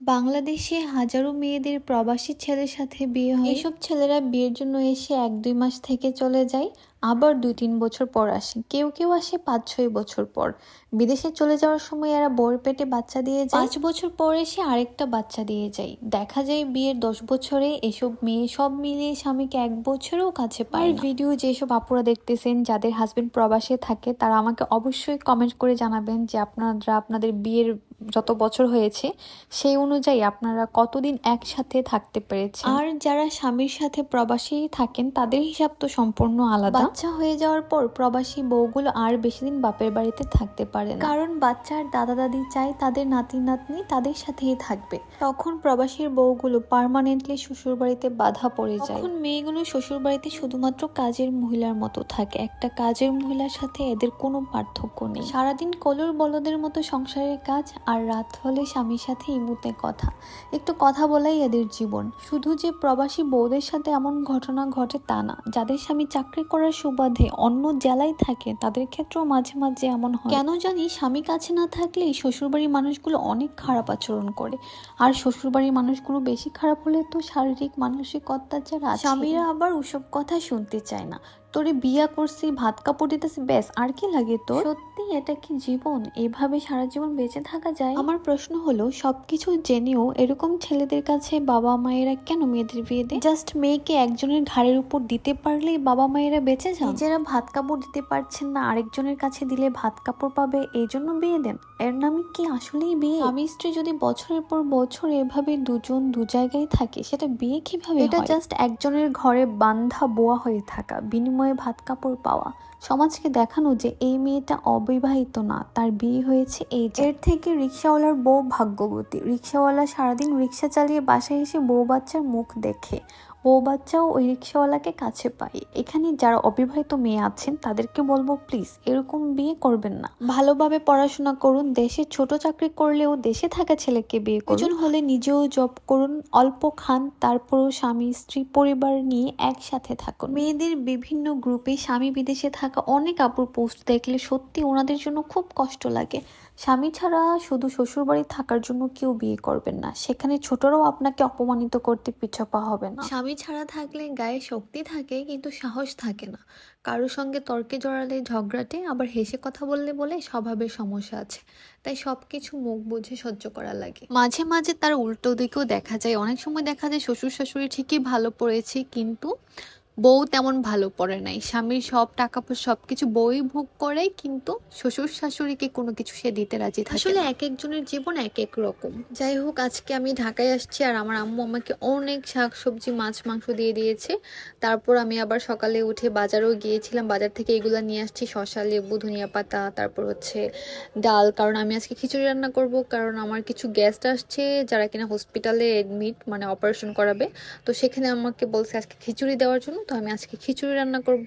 বাংলাদেশে হাজারো মেয়েদের প্রবাসী ছেলের সাথে বিয়ে হয়। এসব ছেলেরা বিয়ের জন্য এসে এক দুই মাস থেকে চলে যায়। আবার দুই তিন বছর পর আসে। কেউ কেউ আসে পাঁচ ছয় বছর পর। বিদেশে চলে যাওয়ার সময় এরা বউর পেটে বাচ্চা দিয়ে যায়। পাঁচ বছর পর এসে আরেকটা বাচ্চা দিয়ে যায়। দেখা যায় বিয়ের দশ বছরে এসব মেয়ে সব মিলিয়ে স্বামীকে এক বছরেও কাছে পায়। ভিডিও যেসব আপুরা দেখতেছেন যাদের হাজবেন্ড প্রবাসে থাকে তারা আমাকে অবশ্যই কমেন্ট করে জানাবেন যে আপনারা আপনাদের বিয়ের যত বছর হয়েছে সেই অনুযায়ী আপনারা কতদিন একসাথে থাকতে পেরেছেন। আর যারা স্বামীর সাথে প্রবাসী থাকেন তাদের হিসাব তো সম্পূর্ণ আলাদা। বাচ্চা হয়ে যাওয়ার পর প্রবাসী বউগুলো আর বেশি দিন বাপের বাড়িতে থাকতে পারে না। কারণ বাচ্চার দাদা দাদি চায় তাদের নাতি নাতনি তাদের সাথেই থাকবে। তখন প্রবাসীর বউগুলো পার্মানেন্টলি শ্বশুর বাড়িতে বাধা পড়ে যায়। তখন মেয়েগুলো শ্বশুর বাড়িতে শুধুমাত্র কাজের মহিলার মতো থাকে। একটা কাজের মহিলার সাথে এদের কোনো পার্থক্য নেই। সারাদিন কলুর বলদের মতো সংসারের কাজ আর রাত হলে স্বামীর সাথে ইমুতে কথা। একটু কথা বলাই এদের জীবন। শুধু যে প্রবাসী বউদের সাথে এমন ঘটনা ঘটে তা না। যাদের স্বামী চাকরি করার সুবাদে অন্য জেলায় থাকে তাদের ক্ষেত্রেও মাঝে মাঝে এমন হয়। কেন জানি স্বামী কাছে না থাকলেই শ্বশুরবাড়ির মানুষগুলো অনেক খারাপ আচরণ করে। আর শ্বশুরবাড়ির মানুষগুলো বেশি খারাপ হলে তো শারীরিক মানসিকতা যারা স্বামীরা আবার ওসব কথা শুনতে চায় না। তোরে বিয়া করছি ভাত কাপড় দিতেছি ব্যাস আর কি লাগে তো সত্যি এটা কি জীবন? এভাবে সারা জীবন বেঁচে থাকা যায়? আমার প্রশ্ন হলো সবকিছু জেনেও এরকম ছেলেদের কাছে বাবা মায়েরা কেন মেয়েদের বিয়ে দেয়? জাস্ট মেয়েকে একজনের ঘাড়ের উপর দিতে পারলেই বাবা মায়েরা বেঁচে যায় নিজেরা ভাত কাপড় দিতে পারছেন না আরেকজনের কাছে দিলে ভাত কাপড় পাবে এই জন্য বিয়ে দেন। এর নামে কি আসলেই বিয়ে? আমি স্ত্রী যদি বছরের পর বছর এভাবে দুজন দু জায়গায় থাকে সেটা বিয়ে কীভাবে এটা জাস্ট একজনের ঘরে বান্ধা বোয়া হয়ে থাকা বিনিময়ে ভাত কাপড় পাওয়া। সমাজকে দেখানো যে এই মেয়েটা অবিবাহিত না, তার বিয়ে হয়েছে এই। এর থেকে রিক্সাওয়ালার বউ ভাগ্যবতী। রিক্সাওয়ালা সারাদিন রিক্সা চালিয়ে বাসায় এসে বউ বাচ্চার মুখ দেখে। বউ বাচ্চাও ওই রিক্সাওয়ালাকে কাছে পায়। এখানে যারা অবিবাহিত মেয়ে আছেন, তাদেরকে বলব, প্লিজ, এরকম বিয়ে করবেন না। ভালোভাবে পড়াশোনা করুন। দেশে ছোট চাকরি করলেও দেশে থাকা ছেলেকে বিয়ে করুন। হলে নিজেও জব করুন, অল্প খান, তারপরও স্বামী, স্ত্রী, পরিবার নিয়ে একসাথে থাকুন। মেয়েদের বিভিন্ন গ্রুপে স্বামী বিদেশে থাকা অনেক আপুর পোস্ট দেখলে সত্যি ওনাদের জন্য খুব কষ্ট লাগে। স্বামী ছাড়া শুধু শ্বশুরবাড়ি থাকার জন্য কেউ বিয়ে করবেন না। সেখানে ছোটরাও আপনাকে অপমানিত করতে পিছপা হবে না। স্বামী ছাড়া থাকলে গায়ে শক্তি থাকে কিন্তু সাহস থাকে না। কারোর সঙ্গে তর্কে জড়ালে, ঝগড়াটে, আবার হেসে কথা বললে বলে স্বভাবের সমস্যা আছে। তাই সবকিছু মুখ বুঝে সহ্য করা লাগে। মাঝে মাঝে তার উল্টো দিকেও দেখা যায়। অনেক সময় দেখা যায় শ্বশুর শাশুড়ি ঠিকই ভালো পড়েছে কিন্তু বউ তেমন ভালো পড়ে নাই। স্বামীর সব টাকা পয়সা সবকিছু বই ভোগ করে কিন্তু শ্বশুর শাশুড়িকে কোনো কিছু সে দিতে রাজি থাকে আসলে এক একজনের জীবন এক এক রকম। যাই হোক আজকে আমি ঢাকায় আসছি আর আমার আম্মু আমাকে অনেক শাক সবজি মাছ মাংস দিয়ে দিয়েছে। তারপর আমি আবার সকালে উঠে বাজারেও গিয়েছিলাম। বাজার থেকে এগুলো নিয়ে আসছি শশা লেবু ধনিয়া পাতা তারপর হচ্ছে ডাল। কারণ আমি আজকে খিচুড়ি রান্না করব কারণ আমার কিছু গেস্ট আসছে যারা কিনা হসপিটালে এডমিট মানে অপারেশন করাবে। তো সেখানে আমাকে বলছে আজকে খিচুড়ি দেওয়ার জন্য। তো আমি আজকে খিচুড়ি রান্না করব।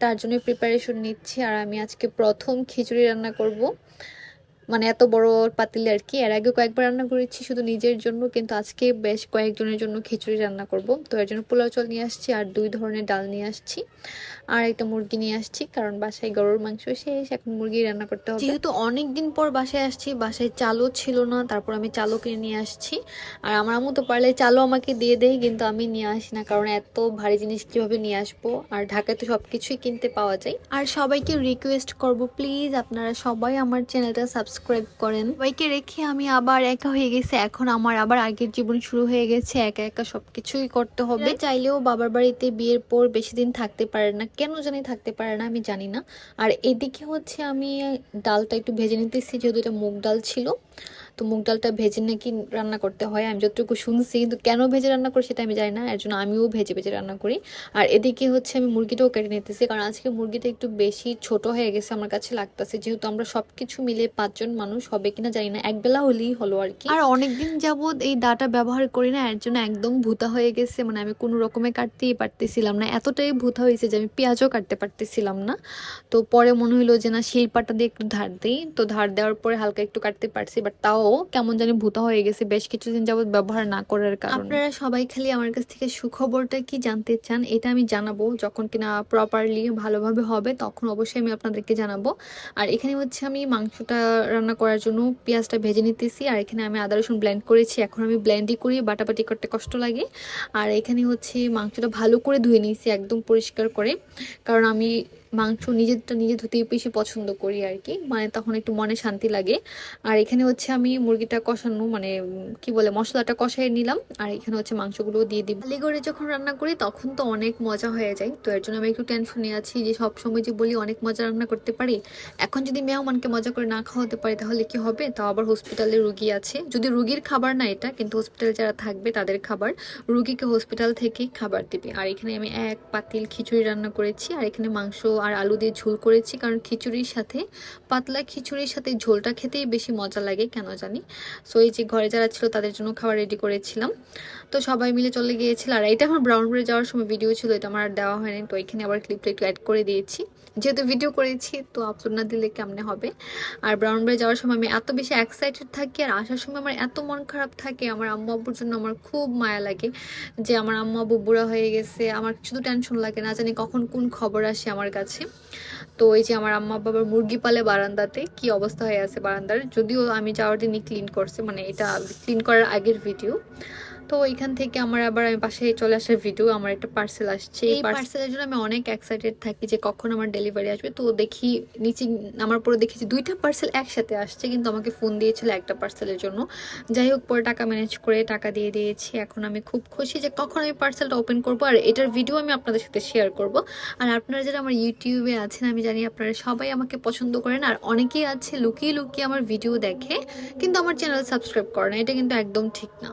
তার জন্য প্রিপারেশন নিচ্ছি আর আমি আজকে প্রথম খিচুড়ি রান্না করব। মানে এত বড় পাতিলে আর কি। এর আগে কয়েকবার রান্না করেছি, শুধু নিজের জন্য, কিন্তু আজকে বেশ কয়েকজনের জন্য খিচুড়ি রান্না করব। তো এর জন্য পোলাও চাল নিয়ে আসছি আর দুই ধরনের ডাল নিয়ে আসছি। আর একটা মুরগি নিয়ে আসছি, কারণ বাসায় গরুর মাংস শেষ, এখন মুরগি রান্না করতে হবে। যেহেতু অনেক দিন পর বাসায় আসছি, বাসায় চালও ছিল না, তারপর আমি চালও কিনে নিয়ে আসছি। আর আমার আম্মু তো পারলে চালও আমাকে দিয়ে দেয়, কিন্তু আমি নিয়ে আসি না, কারণ এত ভারী জিনিস কীভাবে নিয়ে আসব? আর ঢাকায় তো সব কিছুই কিনতে পাওয়া যায়। আর সবাইকে রিকোয়েস্ট করব প্লিজ আপনারা সবাই আমার চ্যানেলটা সাবস্ক্রাইব করেন। সবাইকে রেখে আমি আবার একা হয়ে গেছি। এখন আমার আবার আগের জীবন শুরু হয়ে গেছে। একা একা সবকিছুই করতে হবে। চাইলেও বাবার বাড়িতে বিয়ের পর বেশি দিন থাকতে পারে না। কেন জানি থাকতে পারে না, আমি জানি না। আর এদিকে হচ্ছে আমি ডালটা একটু ভেজে নিতেছি, যেহেতু এটা মুগ ডাল ছিল। তো মুগ ডালটা ভেজে নাকি রান্না করতে হয়, আমি যতটুকু শুনছি। কিন্তু কেন ভেজে রান্না করি সেটা আমি জানি না, এর জন্য আমিও ভেজে ভেজে রান্না করি। আর এদিকে হচ্ছে আমি মুরগিটাও কেটে নিতেছি, কারণ আজকে মুরগিটা একটু বেশি ছোট হয়ে গেছে আমার কাছে লাগতেছে। যেহেতু আমরা সবকিছু মিলে পাঁচজন মানুষ, হবে কিনা জানি না একবেলা হলেই হলো আর কি। আর অনেকদিন যাবৎ এই দাটা ব্যবহার করি না, এর জন্য একদম ভূতা হয়ে গেছে মানে আমি কোনো রকমে কাটতেই পারতেছিলাম না। এতটাই ভূতা হয়েছে যে আমি পেঁয়াজও কাটতে পারতেছিলাম না। তো পরে মনে হলো যে না, শিল্পাটা দিয়ে একটু ধার দিই। তো ধার দেওয়ার পরে হালকা একটু কাটতে পারছি বাট তাও কেমন জানি ভূতা হয়ে গেছে, বেশ কিছুদিন যাবত ব্যবহার না করার কারণে। আপনারা সবাই খালি আমার কাছ থেকে সুখবরটা কি জানতে চান, এটা আমি জানাব। যখন কিনা প্রপারলি ভালোভাবে হবে, তখন অবশ্যই আমি আপনাদেরকে জানাব। আর এখানে হচ্ছে আমি মাংসটা রান্না করার জন্য পেঁয়াজটা ভেজে নিতেছি, আর এখানে আমি আদা রসুন ব্লেন্ড করেছি। এখন আমি ব্লেন্ডই করি, বাটাবাটি করতে কষ্ট লাগে। আর এখানে হচ্ছে মাংসটা ভালো করে ধুয়ে নিয়েছি, একদম পরিষ্কার করে। কারণ আমি মাংস নিজেরটা নিজে ধুতেই বেশি পছন্দ করি আর কি মানে তখন একটু মনে শান্তি লাগে। আর এখানে হচ্ছে আমি মুরগিটা কষানো মানে কি বলে, মশলাটা কষাই নিলাম, আর এখানে হচ্ছে মাংসগুলো দিয়ে দিই খালি করে যখন রান্না করি, তখন তো অনেক মজা হয়ে যায়। তো এর জন্য আমি একটু টেনশনে আছি যে সব সময় যে বলি, অনেক মজা রান্না করতে পারি। এখন যদি মেহমানকে মজা করে না খাওয়াতে পারি, তাহলে কি হবে? তাও আবার হসপিটালে রুগী আছে। যদি রুগীর খাবার না এটা, কিন্তু হসপিটালে যারা থাকবে, তাদের খাবার, রুগীকে হসপিটাল থেকেই খাবার দিবে। আর এখানে আমি এক পাতিল খিচুড়ি রান্না করেছি, আর এখানে মাংস আর আলু দিয়ে ঝোল করেছি, কারণ খিচুড়ির সাথে, পাতলা খিচুড়ির সাথে ঝোলটা খেতেই বেশি মজা লাগে। কেন জানি। সো এই যে ঘরে যারা ছিল তাদের জন্য খাবার রেডি করেছিলাম। তো সবাই মিলে চলে গিয়েছিল। আর এটা আমার ব্রাউন করে যাওয়ার সময় ভিডিও ছিল, এটা আমার দেওয়া হয়নি। তো এখানে আবার ক্লিপটা একটু অ্যাড করে দিয়েছি। যেহেতু ভিডিও করেছি, তো আপলোড না দিলে কেমনে হবে? আর ব্রাউন ব্রে যাওয়ার সময় আমি এত বেশি এক্সাইটেড থাকি আর আসার সময় আমার এত মন খারাপ থাকে, আমার আম্মু আব্বুর জন্য আমার খুব মায়া লাগে যে আমার আম্মু আব্বু বুড়া হয়ে গেছে, আমার শুধু টেনশন লাগে না, জানি কখন কোন খবর আসে আমার কাছে। তো এই যে আমার আম্মা বাবার মুরগি পালে বারান্দাতে, কি অবস্থা হয়ে আছে বারান্দার? যদিও আমি যাওয়ার দিনই ক্লিন করছে মানে এটা ক্লিন করার আগের ভিডিও তো এখান থেকে আমার আবার আমি পাশে চলে আসার ভিডিও আমার একটা পার্সেল আসছে। এই পার্সেলের জন্য আমি অনেক এক্সাইটেড থাকি যে কখন আমার ডেলিভারি আসবে। তো দেখি নিচে আমার পরে দেখেছি দুইটা পার্সেল একসাথে আসছে কিন্তু আমাকে ফোন দিয়েছিল একটা পার্সেলের জন্য। যাই হোক পরে টাকা ম্যানেজ করে টাকা দিয়ে দিয়েছি। এখন আমি খুব খুশি যে কখন আমি পার্সেলটা ওপেন করব আর এটার ভিডিও আমি আপনাদের সাথে শেয়ার করব। আর আপনারা যারা আমার ইউটিউবে আছেন আমি জানি আপনারা সবাই আমাকে পছন্দ করেন আর অনেকেই আছে লুকিয়ে লুকিয়ে আমার ভিডিও দেখে কিন্তু আমার চ্যানেল সাবস্ক্রাইব করে না। এটা কিন্তু একদম ঠিক না।